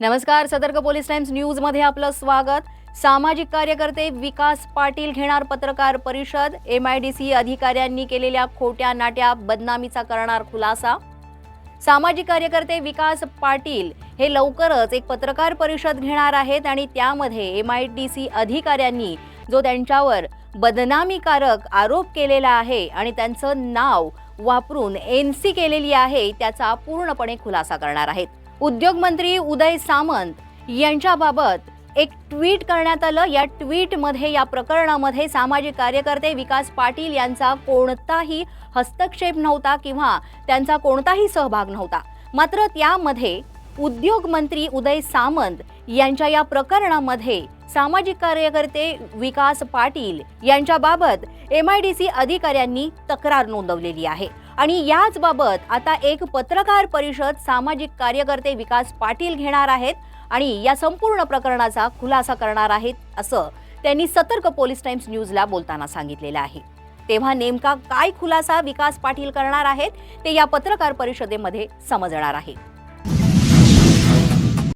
नमस्कार सतर्क police times न्यूजमध्ये आपलं स्वागत. सामाजिक कार्यकर्ते विकास पाटील घेणार पत्रकार परिषद. एम आय डी सी अधिकाऱ्यांनी केलेल्या खोट्या नाट्या बदनामीचा करणार खुलासा. सामाजिक कार्यकर्ते विकास पाटील हे लवकरच एक पत्रकार परिषद घेणार आहेत आणि त्यामध्ये एम आय डी सी अधिकाऱ्यांनी जो त्यांच्यावर बदनामीकारक आरोप केलेला आहे आणि त्यांचं नाव वापरून एन सी केलेली आहे त्याचा पूर्णपणे खुलासा करणार आहेत. उद्योगमंत्री उदय सामंत यांच्याबाबत एक ट्विट करण्यात आलं. या ट्विटमध्ये या प्रकरणामध्ये सामाजिक कार्यकर्ते विकास पाटील यांचा कोणताही हस्तक्षेप नव्हता किंवा त्यांचा कोणताही सहभाग नव्हता. मात्र त्यामध्ये उद्योग मंत्री उदय सामंत यांच्या या प्रकरणामध्ये सामाजिक कार्यकर्ते विकास पाटील यांच्याबाबत एम आय डी सी अधिकाऱ्यांनी तक्रार नोंदवलेली आहे. आणि याच बाबत आता एक पत्रकार परिषद सामाजिक कार्यकर्ते विकास पाटील घेणार आहेत आणि या संपूर्ण प्रकरणाचा खुलासा करणार आहेत असं त्यांनी सतर्क पोलीस टाइम्स न्यूजला बोलताना सांगितलेलं आहे. तेव्हा नेमका काय खुलासा विकास पाटील करणार आहेत ते या पत्रकार परिषदेमध्ये समजणार आहे.